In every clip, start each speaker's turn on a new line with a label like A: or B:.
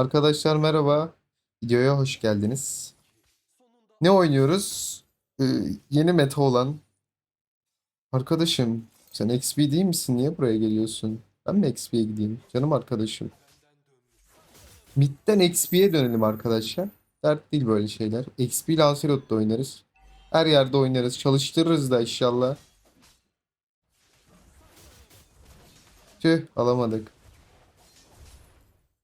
A: Arkadaşlar merhaba. Videoya hoş geldiniz. Ne oynuyoruz? Ee, yeni meta olan. Arkadaşım sen XP değil misin? Niye buraya geliyorsun? Ben mi XP'ye gideyim? Canım arkadaşım. Mid'den XP'ye dönelim arkadaşlar. Dert değil böyle şeyler. XP Lancelot'ta oynarız. Her yerde oynarız. Çalıştırırız da inşallah. Tüh alamadık.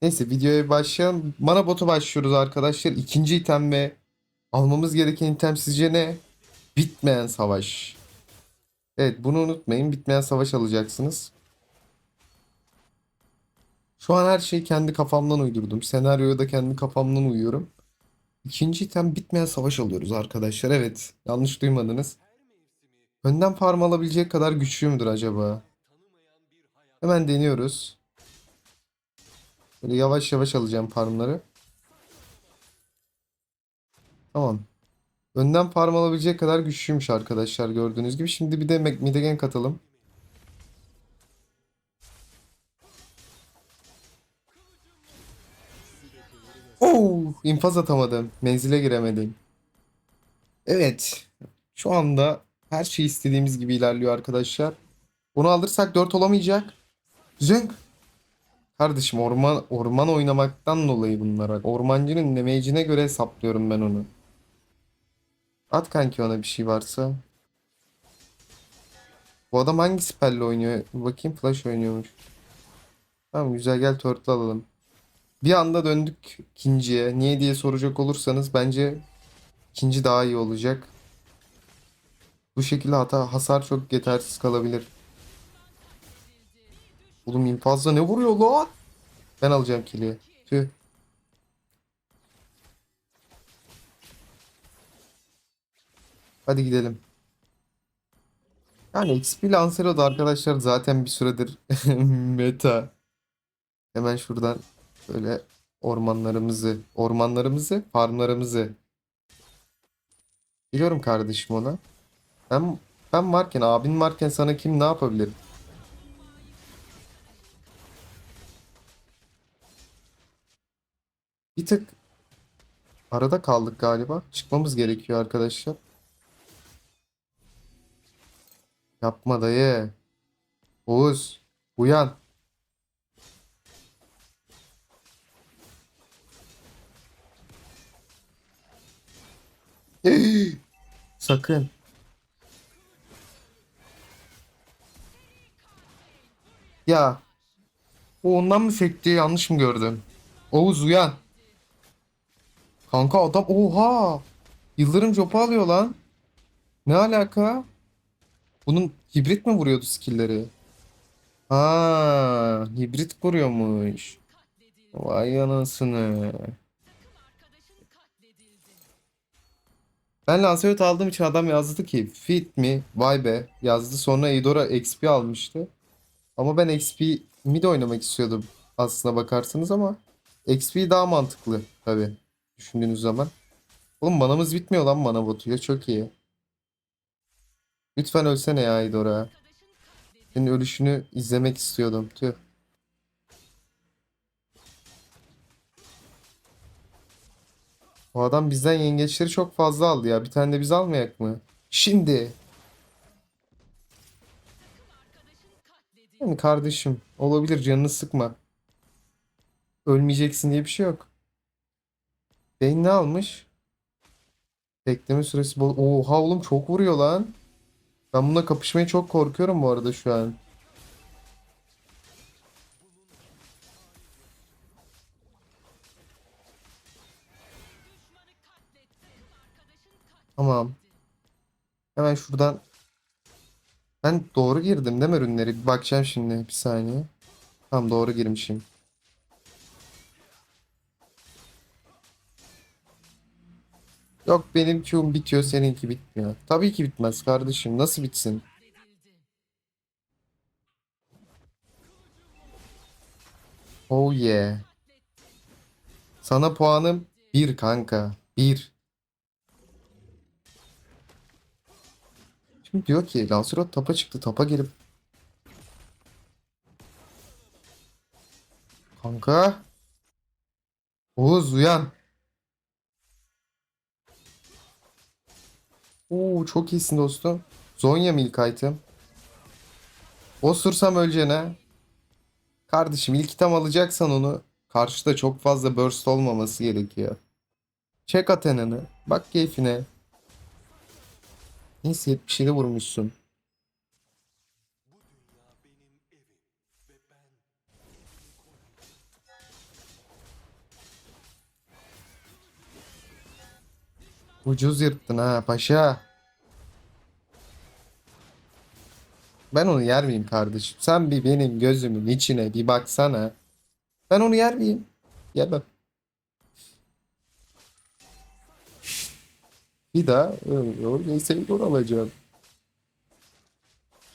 A: Neyse videoya başlayalım. Mana botu başlıyoruz arkadaşlar. İkinci item ve almamız gereken item sizce ne? Bitmeyen savaş. Evet bunu unutmayın. Bitmeyen savaş alacaksınız. Şu an her şeyi kendi kafamdan uydurdum. Senaryoyu da kendi kafamdan uyuyorum. İkinci item bitmeyen savaş alıyoruz arkadaşlar. Evet yanlış duymadınız. Önden farm alabilecek kadar güçlü müdür acaba? Hemen deniyoruz. Böyle yavaş yavaş alacağım farmları. Tamam. Önden farm alabilecek kadar güçlüymüş arkadaşlar gördüğünüz gibi. Şimdi bir de mid'e gank atalım. Oo, infaz atamadım. Menzile giremedim. Evet. Şu anda her şey istediğimiz gibi ilerliyor arkadaşlar. Bunu alırsak 4 olamayacak. Zünk. Kardeşim orman orman oynamaktan dolayı bunlar. bak. Ormancının damage'ine göre hesaplıyorum ben onu. At kanki ona bir şey varsa. Bu adam hangi spell'le oynuyor? Bakayım flash oynuyormuş. Tamam güzel gel turtle alalım. Bir anda döndük ikinciye. Niye diye soracak olursanız bence ikinci daha iyi olacak. Bu şekilde hata hasar çok yetersiz kalabilir. Oğlum infazla ne vuruyor lan? Ben alacağım kili. Tüh. Hadi gidelim. Yani XP Lancelot arkadaşlar zaten bir süredir meta. Hemen şuradan böyle ormanlarımızı, ormanlarımızı, farmlarımızı. Biliyorum kardeşim ona. Ben ben varken, abin varken sana kim ne yapabilir? Bir tık arada kaldık galiba. Çıkmamız gerekiyor arkadaşlar. Yapma dayı. Oğuz, uyan. Sakın. Ya. O ondan mı sekti? Yanlış mı gördüm? Oğuz uyan. Kanka adam oha. Yıldırım copu alıyor lan. Ne alaka? Bunun hibrit mi vuruyordu skill'leri? Ha, hibrit vuruyormuş. Vay anasını. Ben Lancelot aldığım için adam yazdı ki fit mi? Vay be yazdı. Sonra Eidora XP almıştı. Ama ben XP mid oynamak istiyordum aslına bakarsanız ama XP daha mantıklı tabi düşündüğünüz zaman. Oğlum manamız bitmiyor lan mana botuya çok iyi. Lütfen ölsene ya Eidora. Senin ölüşünü izlemek istiyordum. Tüh. O adam bizden yengeçleri çok fazla aldı ya. Bir tane de biz almayak mı? Şimdi. Yani kardeşim olabilir canını sıkma. Ölmeyeceksin diye bir şey yok. Beyin ne almış? Bekleme süresi bol. Oha oğlum çok vuruyor lan. Ben bununla kapışmaya çok korkuyorum bu arada şu an. Tamam. Hemen şuradan. Ben doğru girdim değil mi ürünleri? Bakacağım şimdi. Bir saniye. Tamam doğru girmişim. Yok benim Q'm bitiyor seninki bitmiyor. Tabii ki bitmez kardeşim. Nasıl bitsin? Oh yeah. Sana puanım bir kanka. Bir. Şimdi diyor ki Lancelot tapa çıktı. Tapa girip. Kanka. Oğuz uyan. Oo çok iyisin dostum. Zonya mı ilk item? Osursam öleceğine. Kardeşim ilk item alacaksan onu karşıda çok fazla burst olmaması gerekiyor. Çek Athena'nı. Bak keyfine. Neyse 77 vurmuşsun. Ucuz yırttın ha paşa. Ben onu yer miyim kardeşim? Sen bir benim gözümün içine bir baksana. Ben onu yer miyim? Yemem. Bir daha neyse dur alacağım.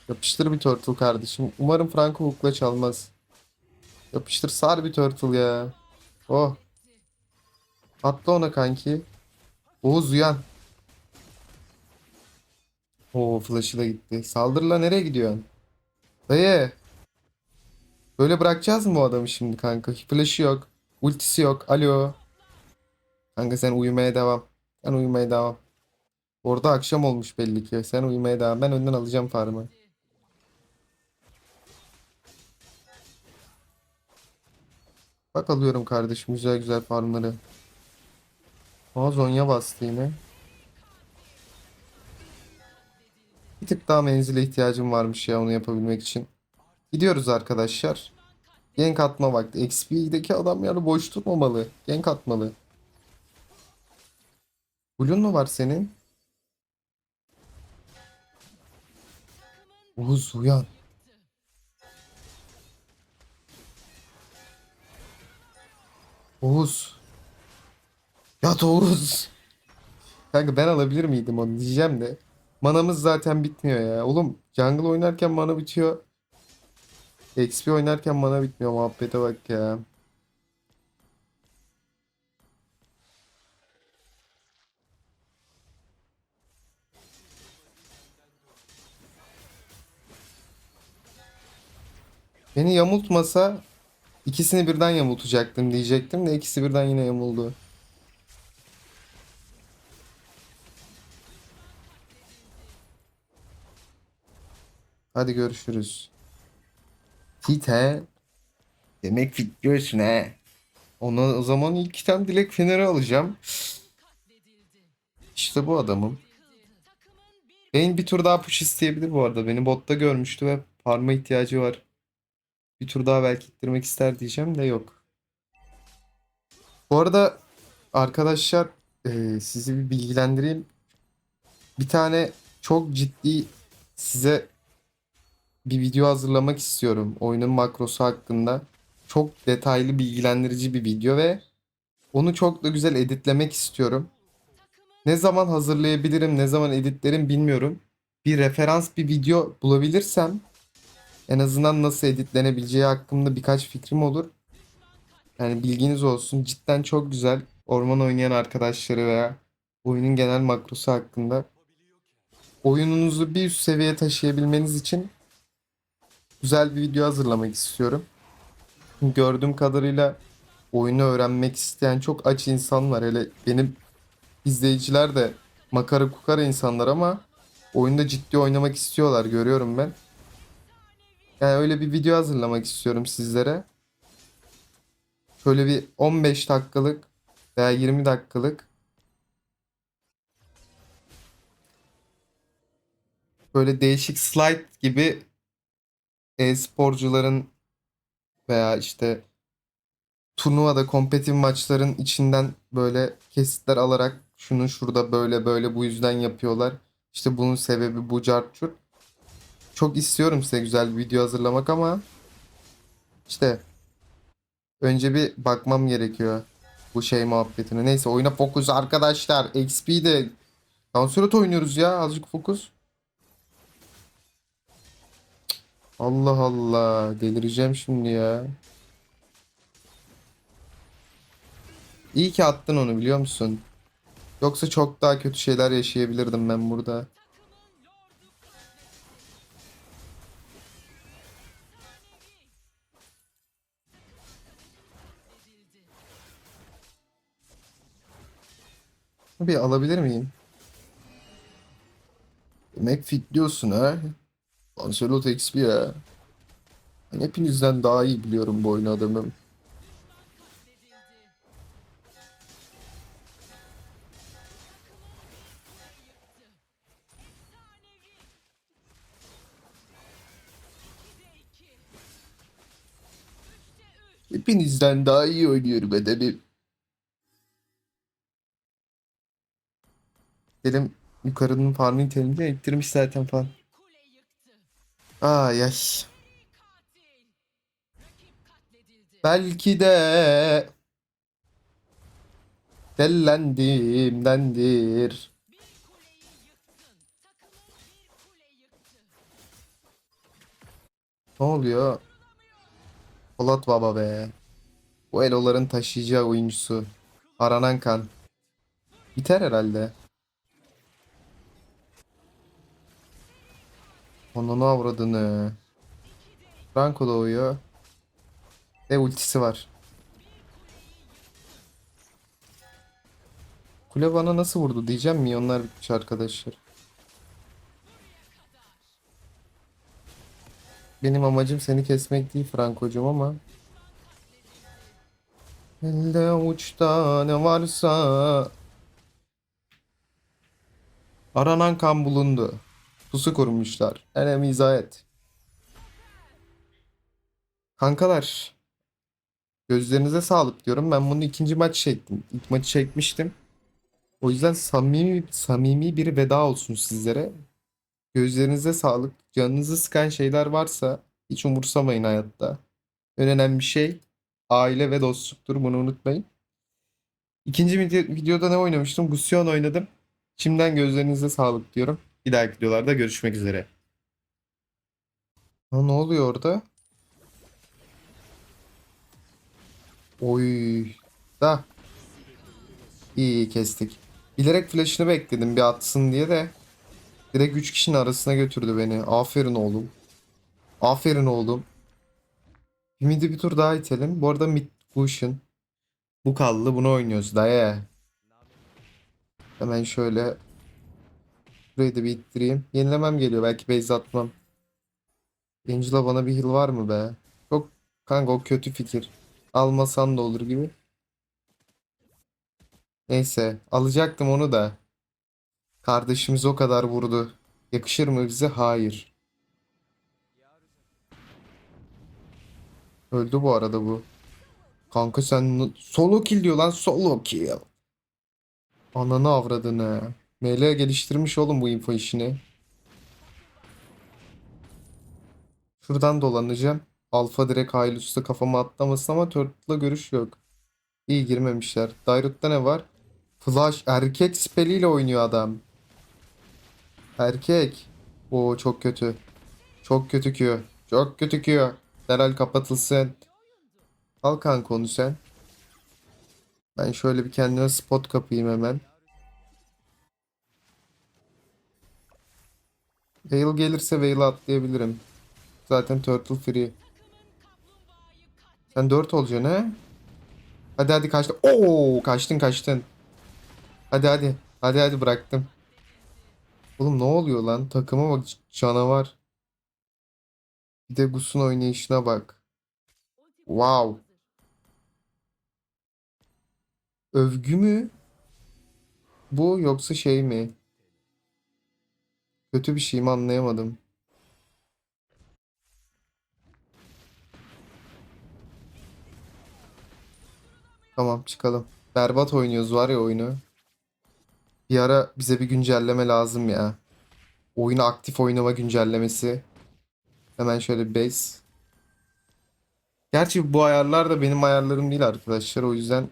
A: Yapıştır bir turtle kardeşim. Umarım Franco Hook'la çalmaz. Yapıştır sar bir turtle ya. Oh. Atla ona kanki. Oğuz uyan. Oo flash'ı da gitti. Saldırla nereye gidiyorsun? Dayı. Böyle bırakacağız mı bu adamı şimdi kanka? Flash'ı yok. Ultisi yok. Alo. Kanka sen uyumaya devam. Sen uyumaya devam. Orada akşam olmuş belli ki. Sen uyumaya devam. Ben önden alacağım farmı. Bak alıyorum kardeşim güzel güzel farmları. Aa Zonya bastı yine. Bir tık daha menzile ihtiyacım varmış ya onu yapabilmek için. Gidiyoruz arkadaşlar. Gank atma vakti. XP'deki adam yani boş tutmamalı. Gank atmalı. Blue'un mu var senin? Oğuz uyan. Oğuz. Yat Oğuz. Kanka ben alabilir miydim onu diyeceğim de. Manamız zaten bitmiyor ya. Oğlum jungle oynarken mana bitiyor. XP oynarken mana bitmiyor muhabbete bak ya. Beni yamultmasa ikisini birden yamultacaktım diyecektim de ikisi birden yine yamuldu. Hadi görüşürüz. Tite. Demek fit diyorsun he. Ona o zaman ilk item Dilek Fener'i alacağım. İşte bu adamım. Bane bir tur daha push isteyebilir bu arada. Beni botta görmüştü ve parma ihtiyacı var. Bir tur daha belki ittirmek ister diyeceğim de yok. Bu arada arkadaşlar e, sizi bir bilgilendireyim. Bir tane çok ciddi size bir video hazırlamak istiyorum oyunun makrosu hakkında. Çok detaylı bilgilendirici bir video ve onu çok da güzel editlemek istiyorum. Ne zaman hazırlayabilirim, ne zaman editlerim bilmiyorum. Bir referans bir video bulabilirsem en azından nasıl editlenebileceği hakkında birkaç fikrim olur. Yani bilginiz olsun. Cidden çok güzel orman oynayan arkadaşları veya oyunun genel makrosu hakkında oyununuzu bir üst seviyeye taşıyabilmeniz için güzel bir video hazırlamak istiyorum. Gördüğüm kadarıyla oyunu öğrenmek isteyen çok aç insan var. Hele benim izleyiciler de makara kukara insanlar ama oyunda ciddi oynamak istiyorlar görüyorum ben. Yani öyle bir video hazırlamak istiyorum sizlere. Şöyle bir 15 dakikalık veya 20 dakikalık böyle değişik slide gibi e-sporcuların veya işte turnuvada kompetitif maçların içinden böyle kesitler alarak şunu şurada böyle böyle bu yüzden yapıyorlar. İşte bunun sebebi bu cart curt. Çok istiyorum size güzel bir video hazırlamak ama işte önce bir bakmam gerekiyor bu şey muhabbetine. Neyse oyuna fokus arkadaşlar. XP'de Lancelot oynuyoruz ya azıcık fokus. Allah Allah delireceğim şimdi ya. İyi ki attın onu biliyor musun? Yoksa çok daha kötü şeyler yaşayabilirdim ben burada. Bir alabilir miyim? Demek fitliyorsun ha. Lancelot XP ya. Ben hepinizden daha iyi biliyorum bu oyunu adamım. Hepinizden daha iyi oynuyorum adamım. Dedim yukarının farming telince ettirmiş zaten falan. Ay ay. Belki de dellendiğimdendir. Ne oluyor? Polat Baba be. Bu Elo'ların taşıyacağı oyuncusu. Aranan kan. Biter herhalde. Onunu avradını. Franco doğuyor. Ve ultisi var. Kule bana nasıl vurdu diyeceğim milyonlar bitmiş arkadaşlar. Benim amacım seni kesmek değil Franko'cum ama Elde avuçta ne varsa Aranan kan bulundu. Pusu kurmuşlar. Enem izah et. Kankalar Gözlerinize sağlık diyorum. Ben bunu ikinci maç çektim. İlk maçı çekmiştim. O yüzden samimi samimi bir veda olsun sizlere. Gözlerinize sağlık. Canınızı sıkan şeyler varsa hiç umursamayın hayatta. Önemli şey aile ve dostluktur. Bunu unutmayın. İkinci vide- videoda ne oynamıştım? Gusion oynadım. Şimdiden gözlerinize sağlık diyorum. Bir dahaki videolarda görüşmek üzere. Ne oluyor orada? Oy. Da. İyi iyi kestik. Bilerek flash'ını bekledim bir atsın diye de. Direkt 3 kişinin arasına götürdü beni. Aferin oğlum. Aferin oğlum. Bir midi bir tur daha itelim. Bu arada mid cushion. Bu kaldı. Bunu oynuyoruz. Daya. Hemen şöyle. Burayı da bir ittireyim. Yenilemem geliyor. Belki base atmam. Angela bana bir heal var mı be? Çok kanka o kötü fikir. Almasan da olur gibi. Neyse. Alacaktım onu da. Kardeşimiz o kadar vurdu. Yakışır mı bize? Hayır. Öldü bu arada bu. Kanka sen solo kill diyor lan solo kill. Ananı avradını. ML geliştirmiş oğlum bu info işini. Şuradan dolanacağım. Alfa direkt Hylus'ta kafama atlamasın ama Turtle'la görüş yok. İyi girmemişler. Dairut'ta ne var? Flash erkek speliyle oynuyor adam. Erkek. Oo çok kötü. Çok kötü Q. Çok kötü Q. Derhal kapatılsın. Al kanka onu sen. Ben şöyle bir kendime spot kapayım hemen. Veil gelirse Veil'e atlayabilirim. Zaten Turtle free. Sen 4 olacaksın he? Hadi hadi kaçtın. Oo kaçtın kaçtın. Hadi hadi. Hadi hadi bıraktım. Oğlum ne oluyor lan? Takıma bak canavar. Bir de Gus'un oynayışına bak. Wow. Övgü mü? Bu yoksa şey mi? Kötü bir şey mi anlayamadım. Tamam çıkalım. Berbat oynuyoruz var ya oyunu. Bir ara bize bir güncelleme lazım ya. Oyunu aktif oynama güncellemesi. Hemen şöyle base. Gerçi bu ayarlar da benim ayarlarım değil arkadaşlar. O yüzden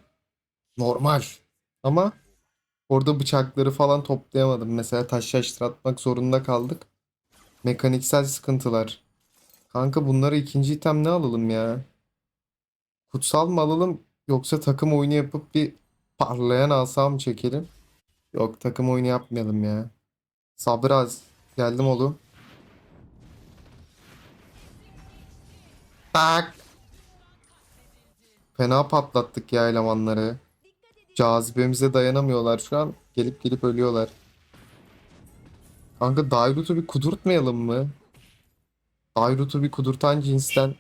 A: normal. Ama orada bıçakları falan toplayamadım. Mesela taş atmak zorunda kaldık. Mekaniksel sıkıntılar. Kanka bunları ikinci item ne alalım ya? Kutsal mı alalım yoksa takım oyunu yapıp bir parlayan asa çekelim? Yok takım oyunu yapmayalım ya. Sabır az. Geldim oğlum. Tak. Fena patlattık ya elemanları. Cazibemize dayanamıyorlar şu an. Gelip gelip ölüyorlar. Kanka Dairut'u bir kudurtmayalım mı? Dairut'u bir kudurtan cinsten.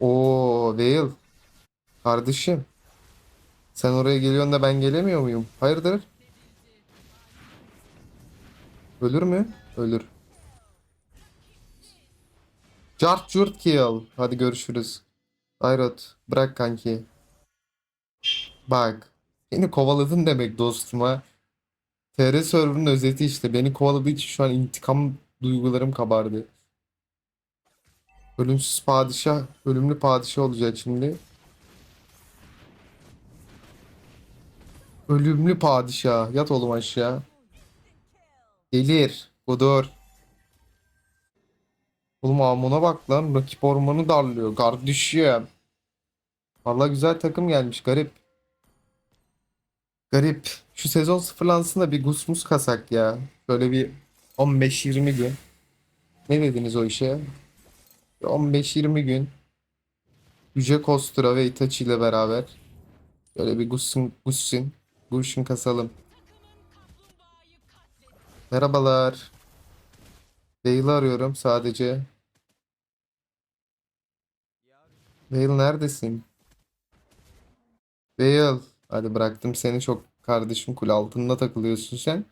A: Oo Veil. Kardeşim. Sen oraya geliyorsun da ben gelemiyor muyum? Hayırdır? Ölür mü? Ölür. Cart curt kill. Hadi görüşürüz. Dairut bırak kanki. Bak. Beni kovaladın demek dostuma. TR server'ın özeti işte. Beni kovaladığı için şu an intikam duygularım kabardı. Ölümsüz padişah, ölümlü padişah olacak şimdi. Ölümlü padişah. Yat oğlum aşağı. Gelir. Budur. Oğlum Amon'a bak lan. Rakip ormanı darlıyor. Kardeşim. Valla güzel takım gelmiş. Garip. Garip. Şu sezon sıfırlansın da bir gusmus kasak ya. Şöyle bir 15-20 gün. Ne dediniz o işe? 15-20 gün. Yüce Kostura ve Itachi ile beraber. Böyle bir gussun, gussun, gussun kasalım. Merhabalar. Veil'i arıyorum sadece. Veil neredesin? Veil. Hadi bıraktım seni çok kardeşim kul altında takılıyorsun sen.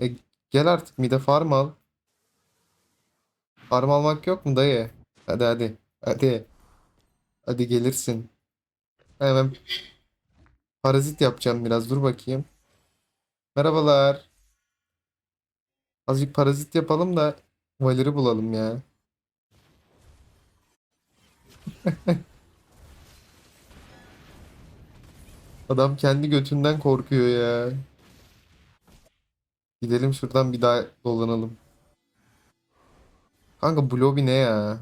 A: E, gel artık mide farm al. Farm almak yok mu dayı? Hadi hadi. Hadi. Hadi gelirsin. Hemen parazit yapacağım biraz. Dur bakayım. Merhabalar. Azıcık parazit yapalım da Valer'i bulalım ya. Adam kendi götünden korkuyor ya. Gidelim şuradan bir daha dolanalım. Kanka bu lobi ne ya?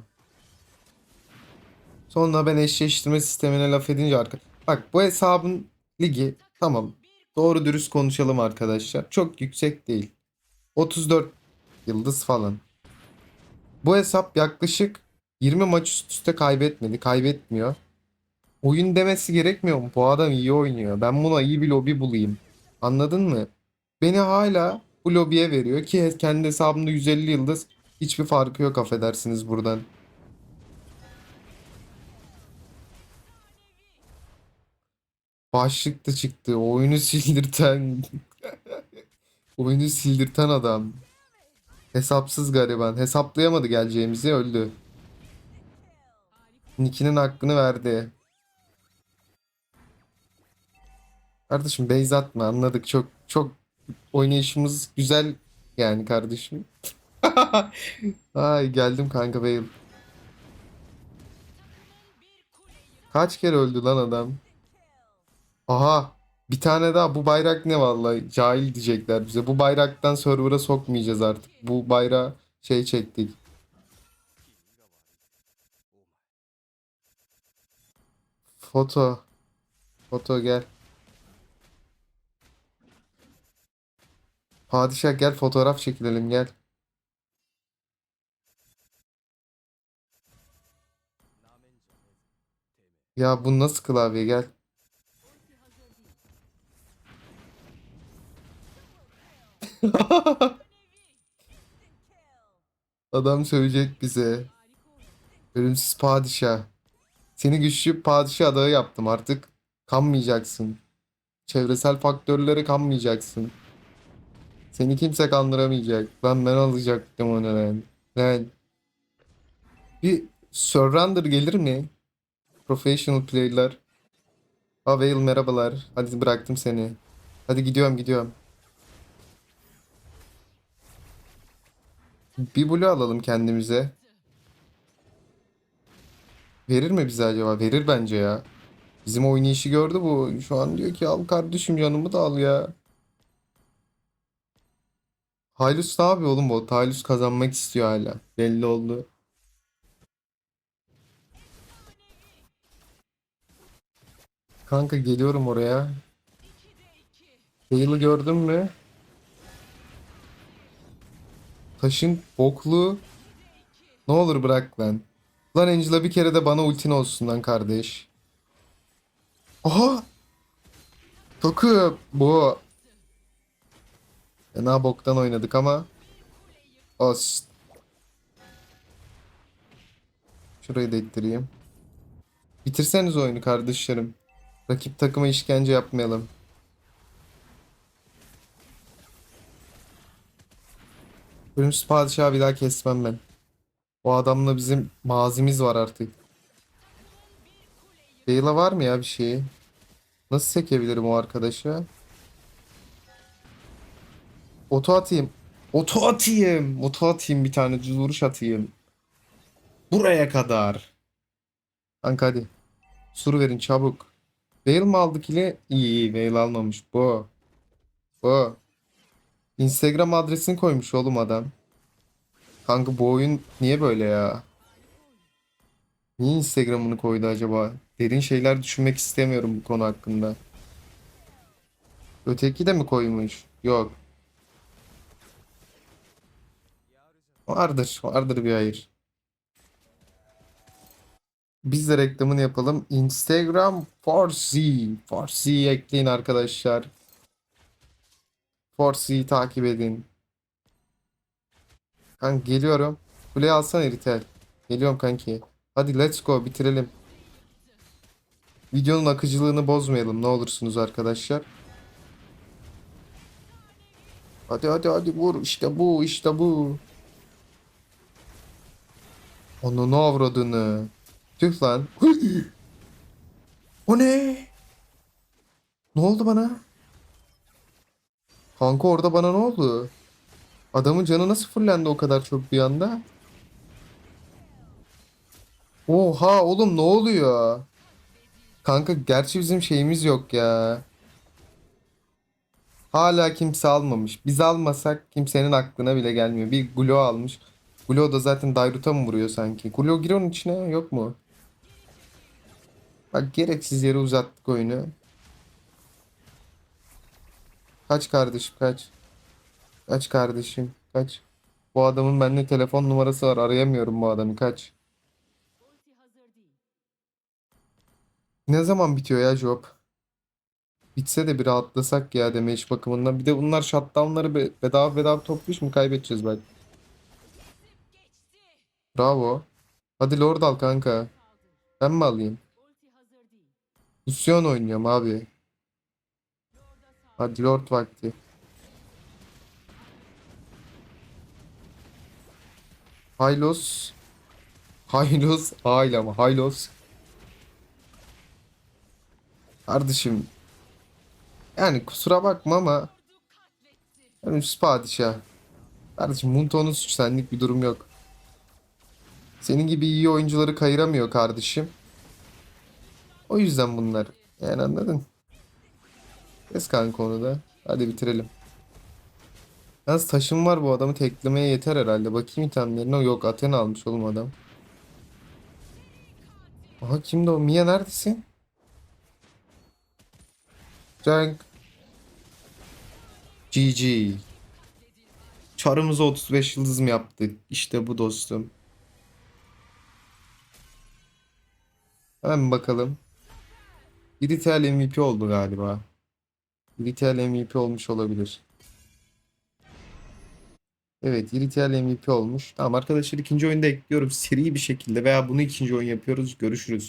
A: Sonra ben eşleştirme sistemine laf edince arka... Bak bu hesabın ligi tamam. Doğru dürüst konuşalım arkadaşlar. Çok yüksek değil. 34 yıldız falan. Bu hesap yaklaşık 20 maç üst üste kaybetmedi. Kaybetmiyor. Oyun demesi gerekmiyor mu? Bu adam iyi oynuyor. Ben buna iyi bir lobi bulayım. Anladın mı? Beni hala bu lobiye veriyor ki kendi hesabımda 150 yıldız. Hiçbir farkı yok affedersiniz buradan. Başlık da çıktı. Oyunu sildirten. Oyunu sildirten adam. Hesapsız gariban. Hesaplayamadı geleceğimizi öldü. Nick'inin hakkını verdi. Kardeşim base atma anladık. Çok çok oynayışımız güzel yani kardeşim. Ay geldim kanka Bale. Kaç kere öldü lan adam? Aha bir tane daha bu bayrak ne vallahi cahil diyecekler bize. Bu bayraktan server'a sokmayacağız artık. Bu bayrağı şey çektik. Foto. Foto gel. Padişah gel fotoğraf çekilelim gel. Ya bu nasıl klavye gel. Adam söyleyecek bize. Ölümsüz padişah. Seni güçlü padişah adağı yaptım artık. Kanmayacaksın. Çevresel faktörlere kanmayacaksın. Seni kimse kandıramayacak. Lan ben alacaktım onu ben. Ben. Bir Surrender gelir mi? Professional player'lar. Ha Veil merhabalar. Hadi bıraktım seni. Hadi gidiyorum gidiyorum. Bir blue alalım kendimize. Verir mi bize acaba? Verir bence ya. Bizim oynayışı gördü bu. Şu an diyor ki al kardeşim canımı da al ya. Haylus ne yapıyor oğlum bu? Haylus kazanmak istiyor hala. Belli oldu. Kanka geliyorum oraya. Hale'ı gördün mü? Taşın boklu. Ne olur bırak lan. Lan Angela bir kere de bana ultin olsun lan kardeş. Aha! Takım bu. Fena boktan oynadık ama. Os. Şurayı da. Bitirseniz oyunu kardeşlerim. Rakip takıma işkence yapmayalım. Ölümsüz padişahı bir daha kesmem ben. O adamla bizim mazimiz var artık. Beyla var mı ya bir şeyi? Nasıl sekebilirim o arkadaşı? Oto atayım. Oto atayım. Oto atayım bir tane düz vuruş atayım. Buraya kadar. Kanka hadi. Sur verin çabuk. Bale mi aldık ile? İyi iyi Bale almamış. Bu. Bu. Instagram adresini koymuş oğlum adam. Kanka bu oyun niye böyle ya? Niye Instagram'ını koydu acaba? Derin şeyler düşünmek istemiyorum bu konu hakkında. Öteki de mi koymuş? Yok. Vardır. Vardır bir hayır. Biz de reklamını yapalım. Instagram Forzi. Forzi'yi ekleyin arkadaşlar. Forzi'yi takip edin. Kanka geliyorum. Kuleyi alsana Eritel. Geliyorum kanki. Hadi let's go bitirelim. Videonun akıcılığını bozmayalım ne olursunuz arkadaşlar. Hadi hadi hadi vur işte bu işte bu. Ne avradını. Tüh lan. O ne? Ne oldu bana? Kanka orada bana ne oldu? Adamın canı nasıl fullendi o kadar çok bir anda? Oha oğlum ne oluyor? Kanka gerçi bizim şeyimiz yok ya. Hala kimse almamış. Biz almasak kimsenin aklına bile gelmiyor. Bir Glo almış. Glo da zaten Dairut'a mı vuruyor sanki? Glo gir onun içine yok mu? Bak gereksiz yere uzattık oyunu. Kaç kardeşim kaç. Kaç kardeşim kaç. Bu adamın bende telefon numarası var. Arayamıyorum bu adamı kaç. Ne zaman bitiyor ya job? Bitse de bir rahatlasak ya damage bakımından. Bir de bunlar shutdownları be- bedava bedava topluş mu kaybedeceğiz bak. Bravo. Hadi Lord al kanka. Ben mi alayım? Lucian oynuyorum abi. Hadi Lord vakti. Hylos. Hylos. Aile ama Hylos. Kardeşim. Yani kusura bakma ama
B: katletti.
A: Ölümsüz padişah. Kardeşim Munto'nun suç senlik bir durum yok. Senin gibi iyi oyuncuları kayıramıyor kardeşim. O yüzden bunlar. Yani anladın. Kes kanka onu da. Hadi bitirelim. Yalnız taşım var bu adamı teklemeye yeter herhalde. Bakayım itemlerine. Yok Athena almış oğlum adam. Aha kimdi o? Mia neredesin? Cenk. GG. Çarımıza 35 yıldız mı yaptık? İşte bu dostum. Hemen bakalım. Iritel MVP oldu galiba. Iritel MVP olmuş olabilir. Evet, Iritel MVP olmuş. Tamam arkadaşlar ikinci oyunda ekliyorum seri bir şekilde veya bunu ikinci oyun yapıyoruz. Görüşürüz.